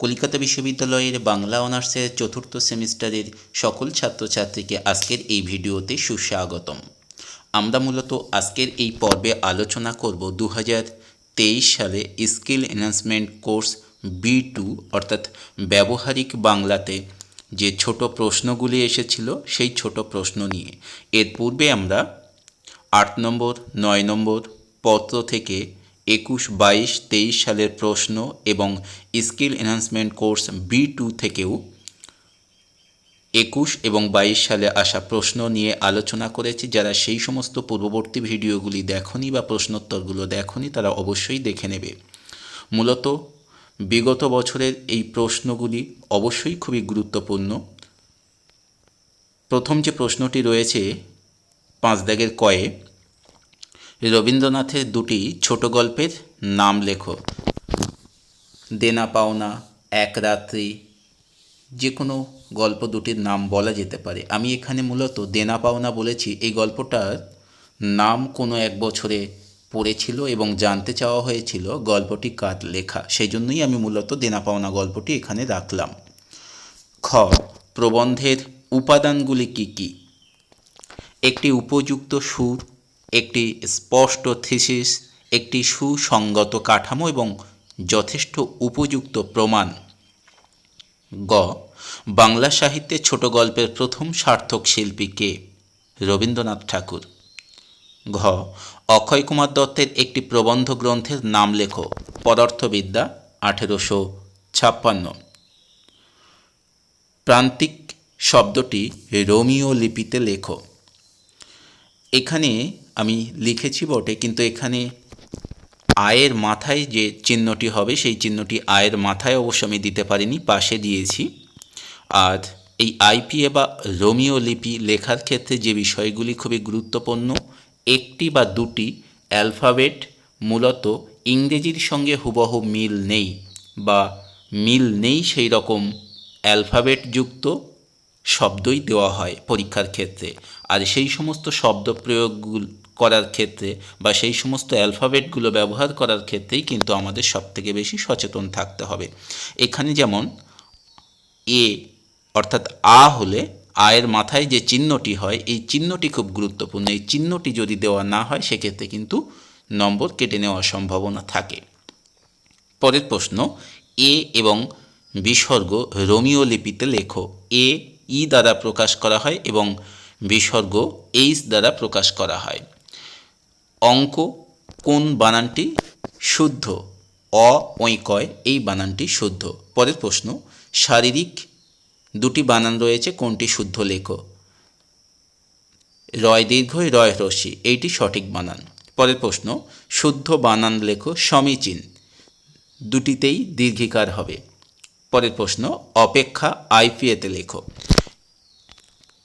কলকাতা বিশ্ববিদ্যালয়ের বাংলা অনার্সের চতুর্থ সেমিস্টারের সকল ছাত্রছাত্রীকে আজকের এই ভিডিওতে সুস্বাগতম। আমরা মূলত আজকের এই পর্বে আলোচনা করব দু সালে skill enhancement course B two, অর্থাৎ ব্যবহারিক বাংলাতে যে ছোট প্রশ্নগুলি এসেছিল সেই ছোট প্রশ্ন নিয়ে। এর পূর্বে আমরা আট নম্বর, নয় নম্বর পত্র থেকে একুশ বাইশ তেইশ সালের প্রশ্ন এবং skill enhancement course B two থেকেও একুশ এবং বাইশ সালে আসা প্রশ্ন নিয়ে আলোচনা করেছি। যারা সেই সমস্ত পূর্ববর্তী ভিডিওগুলি দেখনি বা প্রশ্নোত্তরগুলো দেখনি, তারা অবশ্যই দেখে নেবে। মূলত বিগত বছরের এই প্রশ্নগুলি অবশ্যই খুবই গুরুত্বপূর্ণ। প্রথম যে প্রশ্নটি রয়েছে, পাঁচ দাগের কয়ে রবীন্দ্রনাথের দুটি ছোট গল্পের নাম লেখো। দেনা পাওনা এক রাত্রি। যে কোনো গল্প দুটির নাম বলা যেতে পারে। আমি এখানে মূলত দেনা পাওনা বলেছি। এই গল্পটার নাম কোনো এক বছরে পড়েছিল এবং জানতে চাওয়া হয়েছিল গল্পটি কার লেখা। সেই জন্যই আমি মূলত দেনা পাওনা গল্পটি এখানে রাখলাম। খ, প্রবন্ধের উপাদানগুলি কি কি? একটি উপযুক্ত সুর একটি স্পষ্ট থিসিস, একটি সুসংগত কাঠামো এবং যথেষ্ট উপযুক্ত প্রমাণ। গ. বাংলা সাহিত্যে ছোট গল্পের প্রথম সার্থক শিল্পী কে? রবীন্দ্রনাথ ঠাকুর। ঘ. অক্ষয় কুমার দত্তের একটি প্রবন্ধ গ্রন্থের নাম লেখো, পদার্থবিদ্যা, আঠেরোশো ছাপ্পান্ন। প্রান্তিক শব্দটি রোমিও লিপিতে লেখো। এখানে আমি লিখেছি বটে, কিন্তু এখানে আয়ের মাথায় যে চিহ্নটি হবে, সেই চিহ্নটি আয়ের মাথায় অবশ্য আমি দিতে পারিনি, পাশে দিয়েছি। আর এই আইপিএ বা রোমিও লিপি লেখার ক্ষেত্রে যে বিষয়গুলি খুবই গুরুত্বপূর্ণ, একটি বা দুটি অ্যালফাবেট মূলত ইংরেজির সঙ্গে হুবহু মিল নেই বা মিল নেই সেই রকম অ্যালফাবেটযুক্ত শব্দই দেওয়া হয় পরীক্ষার ক্ষেত্রে। আর সেই সমস্ত শব্দ প্রয়োগগুলো করার ক্ষেত্রে বা সেই সমস্ত অ্যালফাবেটগুলো ব্যবহার করার ক্ষেত্রেই কিন্তু আমাদের সবথেকে বেশি সচেতন থাকতে হবে। এখানে যেমন এ অর্থাৎ আ হলে আয়ের মাথায় যে চিহ্নটি হয়, এই চিহ্নটি খুব গুরুত্বপূর্ণ। এই চিহ্নটি যদি দেওয়া না হয়, সেক্ষেত্রে কিন্তু নম্বর কেটে নেওয়ার সম্ভাবনা থাকে। পরের প্রশ্ন, এ এবং বিসর্গ রোমিও লিপিতে লেখো। এ, ই দ্বারা প্রকাশ করা হয় এবং বিসর্গ এইচ দ্বারা প্রকাশ করা হয়। অঙ্ক কোন বানানটি শুদ্ধ? অ ঐকয় এই বানানটি শুদ্ধ। পরের প্রশ্ন, শারীরিক দুটি বানান রয়েছে, কোনটি শুদ্ধ লেখো? রয় দীর্ঘই রয় রশ্মি এইটি সঠিক বানান। পরের প্রশ্ন, শুদ্ধ বানান লেখ, সমীচীন, দুটিতেই দীর্ঘিকার হবে। পরের প্রশ্ন, অপেক্ষা আইপিএতে লেখো।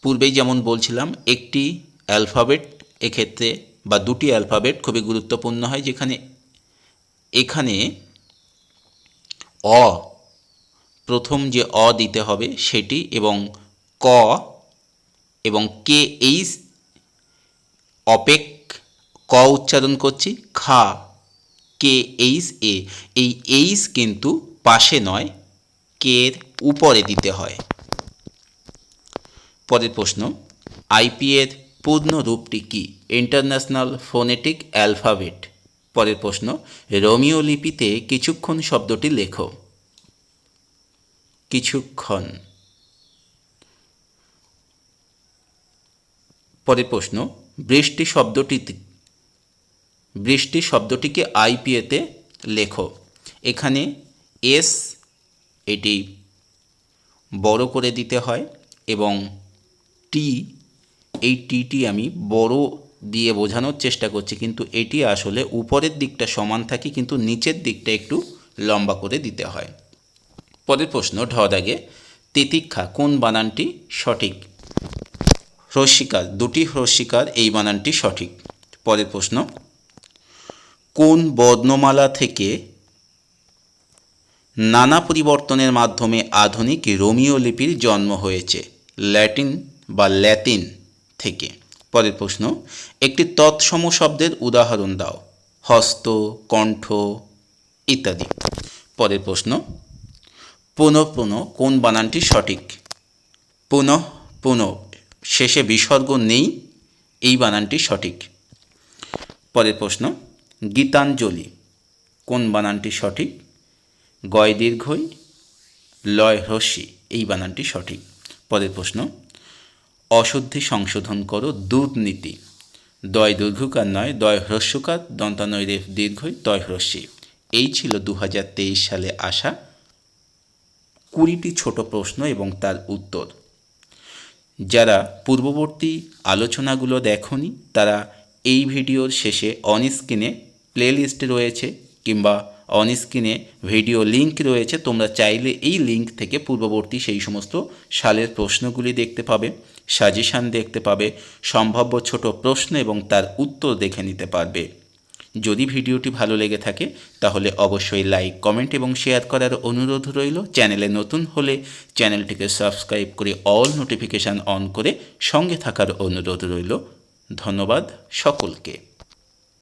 পূর্বেই যেমন বলছিলাম, একটি অ্যালফাবেট এক্ষেত্রে বা দুটি অ্যালফাবেট খুবই গুরুত্বপূর্ণ হয়, যেখানে এখানে অ, প্রথম যে অ দিতে হবে সেটি এবং ক এবং কে এইচ অপেক ক উচ্চারণ করছি, খা, কে এইচ এ। এই এইচ কিন্তু পাশে নয় কের উপরে দিতে হয়। পরের প্রশ্ন আইপিএর পূর্ণ রূপটি কি? International phonetic alphabet. পরের প্রশ্ন, রোমিও লিপিতে কিছুক্ষণ শব্দটি লেখো। কিছুক্ষণ। পরের প্রশ্ন, বৃষ্টি শব্দটি বৃষ্টি শব্দটিকে আইপিএতে লেখো। এখানে এস, এটি বড় করে দিতে হয় এবং টি এই টিটি আমি বড় দিয়ে বোঝানোর চেষ্টা করছি, কিন্তু এটি আসলে উপরের দিকটা সমান থাকে, কিন্তু নিচের দিকটা একটু লম্বা করে দিতে হয়। পরের প্রশ্ন, ঢ দাগে তিতিক্ষা কোন বানানটি সঠিক? হ্রস্বীকার, দুটি হ্রস্বীকার, এই বানানটি সঠিক। পরের প্রশ্ন, কোন বর্ণমালা থেকে নানা পরিবর্তনের মাধ্যমে আধুনিক রোমিও লিপির জন্ম হয়েছে? ল্যাটিন বা ল্যাতিন? থেকে। পরের প্রশ্ন, একটি তৎসম শব্দের উদাহরণ দাও। হস্ত, কণ্ঠ ইত্যাদি। পরের প্রশ্ন, পুনঃ পুনঃ কোন বানানটি সঠিক? পুনঃ পুনঃ, শেষে বিসর্গ নেই, এই বানানটি সঠিক। পরের প্রশ্ন, গীতাঞ্জলি, কোন বানানটি সঠিক? গয় দীর্ঘই, লয় হ্রস্বী, এই বানানটি সঠিক। পরের প্রশ্ন অশুদ্ধি সংশোধন করো দুর্নীতি দয় দীর্ঘকার নয়, দয় হ্রস্বকার দন্তানয় রেফ দীর্ঘই তয় হ্রস্বী। এই ছিল দু হাজার তেইশ সালে আসা কুড়িটি ছোট প্রশ্ন এবং তার উত্তর। যারা পূর্ববর্তী আলোচনাগুলো দেখনি, তারা এই ভিডিওর শেষে অন স্ক্রিনে প্লেলিস্ট রয়েছে কিংবা অন স্ক্রিনে ভিডিও লিংক রয়েছে, তোমরা চাইলে এই লিংক থেকে পূর্ববর্তী সেই সমস্ত সালের প্রশ্নগুলি দেখতে পাবে সাজেশান দেখতে পাবে, সম্ভাব্য ছোট প্রশ্ন এবং তার উত্তর দেখে নিতে পারবে। যদি ভিডিওটি ভালো লেগে থাকে, তাহলে অবশ্যই লাইক কমেন্ট এবং শেয়ার করার অনুরোধ রইল। চ্যানেলে নতুন হলে চ্যানেলটিকে সাবস্ক্রাইব করে অল নোটিফিকেশান অন করে সঙ্গে থাকার অনুরোধ রইল। ধন্যবাদ সকলকে।